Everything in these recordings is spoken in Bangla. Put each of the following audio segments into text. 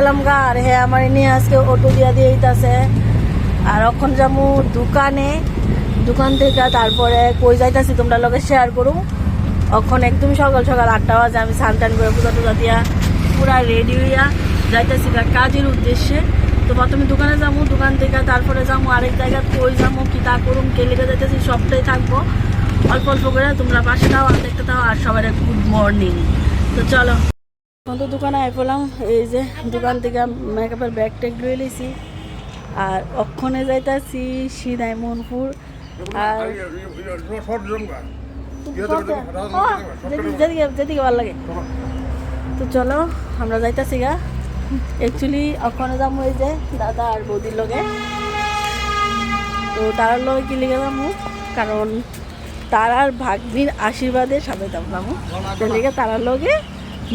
গেলাম গা আর হ্যাঁ আমার নিয়ে আজকে অটো দিয়া দিয়ে দিতেছে আর এখন যাব দোকানে। দোকান থেকে তারপরে কই যাইতাছি তোমরা লগে শেয়ার করুম এখন একদম সকাল সকাল আটটা বাজে, আমি স্নান টান করে পূজা টুজা দিয়া পুরা রেডি হইয়া যাইতেছি গা কাজের উদ্দেশ্যে। তো প্রথমে দোকানে যাব দোকান থেকে তারপরে যাব আরেক জায়গায় কই যাব কি তা করুম, কে লেগে যাইতেছি সবটাই থাকব। অল্প অল্প করে তোমরা পাশে দাও, আর দেখতে দাও, আর সবার গুড মর্নিং তো চলো। তো দোকানে আই পেলাম এই যে দোকান থেকে মেকআপের ব্যাগ ট্যাগ লয়ে লিছি আর অক্ষণে যাইতাছি সিদাই মনপুর আর যেদিকে- যেদিকে ভালো লাগে। তো চলো আমরা যাইতাছি গা। অ্যাকচুয়ালি ওখানে যাব এই যে দাদা আর বৌদির লগে। তো তারার লগে কি লেগে যাব কারণ তার আর ভাগ্নির আশীর্বাদে সাথে যাব তো লেগে তারার লগে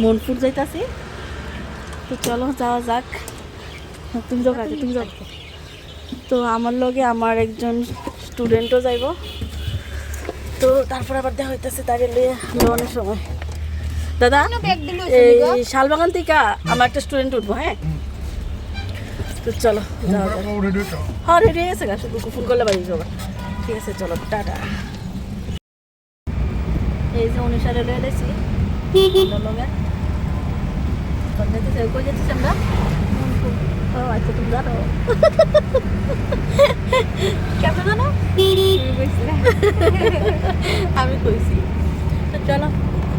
মনপুর যাইতাছি। তো চলো যাওয়া যাক। তুমি যাও কাকে তুমি যাও। তো আমার লগে আমার একজন স্টুডেন্টও যাইব। তো তারপর আবার দেখা হইতেছে তাকে লিয়ে লোনের সময়। দাদা এই শালবাগান থেকে আমার একটা স্টুডেন্ট উঠবো হ্যাঁ? তো চলো হ্যাঁ রেডি হয়ে গেছে গা শুধু ফোন করলে বাড়ি যাব। ঠিক আছে চলো টাটা। এই যে অনুসারে রয়ে গেছি আচ্ছা আমি কইছি। তো চলো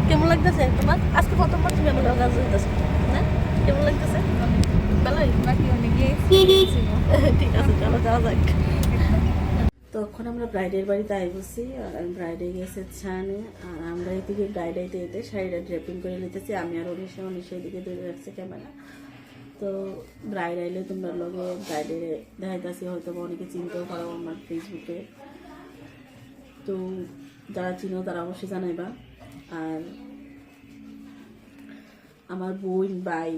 কেমন লাগতেছে তোমার? আজকে প্রথমবার তুমি আমার কাজ হইতেছে না কেমন লাগতেছে? ভালোই? ঠিক আছে চলো যাওয়া যাক। তখন আমরা ব্রাইডের বাড়িতে আই বসি, আর ব্রাইডে গেছে ছানে আর আমরা এদিকে ব্রাইড আইতে এতে শাড়িটা ড্রেপিং করে নিতেছি, আমি আর অনিশা অনিশা এদিকে ধরে রাখছে ক্যামেরা তো ব্রাইড আইলে তোমরা লগে ব্রাইডে দেখাইতেছি হয়তো অনেকে চিনতেও পারো আমার ফেসবুকে তো যারা চিনো তারা অবশ্যই জানাইবা। আর আমার বোন, ভাই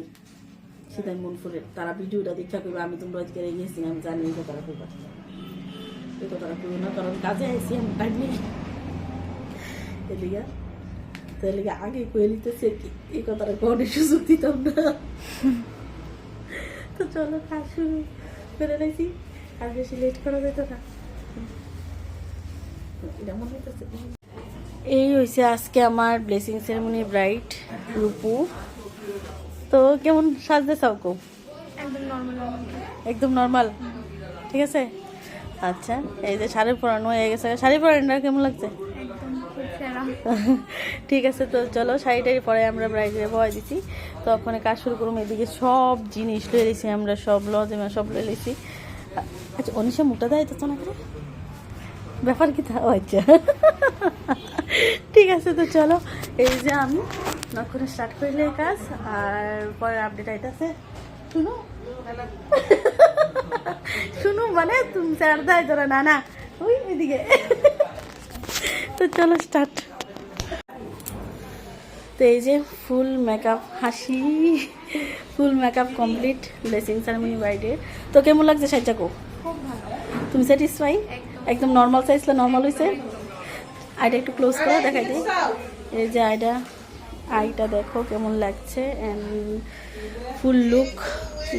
সেটাই মন মনপুরের তারা ভিডিওটা দীক্ষা করবে আমি তোমরা আজকে গেছি, আমি জানি তারা করবা এই কথাটা করব না কারণ কাজে আইসি আমি টাইম নেই। এদিকে তো এদিকে আগে কয়ে নিতেছে কি এই কথাটা কোনে সুযোগ দিতাম না। তো চলো কাজ শুরু করে নিয়েছি। আর বেশি লেট করা যেত না। এটা মনে হইতেছে। এই হয়েছে আজকে আমার ব্লেসিং সেরেমনি ব্রাইট রূপু। তো কেমন সাজতে চাও কো? একদম নর্মাল ঠিক আছে? আচ্ছা এই যে শাড়ি পরানো হয়ে গেছে। শাড়ি পরানোটা কেমন লাগছে? ঠিক আছে তো চলো শাড়িটারি পরে আমরা ব্রাইডে বয় দিছি তো ওখানে কাজ শুরু করুম এদিকে সব জিনিস লয়ে নিয়েছি আমরা সব লজেমা সব লয়ে নিয়েছি আচ্ছা অনিশা মোটা দেয় তো না করে ব্যাপার কি তা? আচ্ছা। ঠিক আছে তো চলো। এই যে আমি নক্ষরে স্টার্ট করলে কাজ আর পরে আপডেট আইতাছে শুনো? শুনো মানে তুমি স্যার দেয় তোরা, না না। ওই এদিকে। তো চলো স্টার্ট তো এই যে ফুল মেকআপ হাসি। Full makeup complete blessing ceremony বাইডে তো কেমন লাগছে সাইজাকো তুমি স্যাটিসফাই একদম নর্মাল সাইজটা নর্মাল হয়েছে আইটা একটু ক্লোজ করে, দেখাই দিই। এই যে আইটা আইটা দেখো কেমন লাগছে। অ্যান্ড ফুল লুক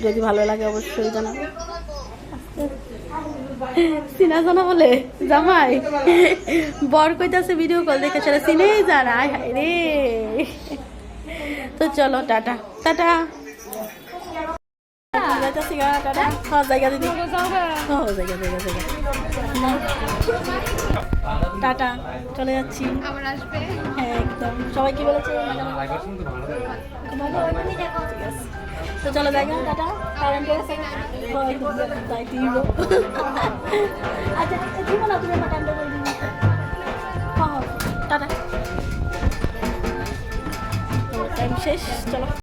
যদি ভালো লাগে অবশ্যই জানাব। সিনা জানা বলে? জামাই। বর কইতাছে ভিডিও কল দেখে সেটা সিনেই জানা হায় রে। তো চলো, টাটা। টাটা। যাইতাছি গা, টাটা হ্যাঁ জায়গা দিদি হ্যাঁ জায়গা জায়গা জায়গা না। টাটা চলে যাচ্ছি। আবার আসবে। হ্যাঁ একদম। সবাই কি বলেছে? তো চলো জায়গা টাটা। গেছে হয়তো তাই দিব। আচ্ছা দিব না তুমি আমার টাইমটা করে হ্যাঁ হ্যাঁ, টাটা। টাইম শেষ চলো।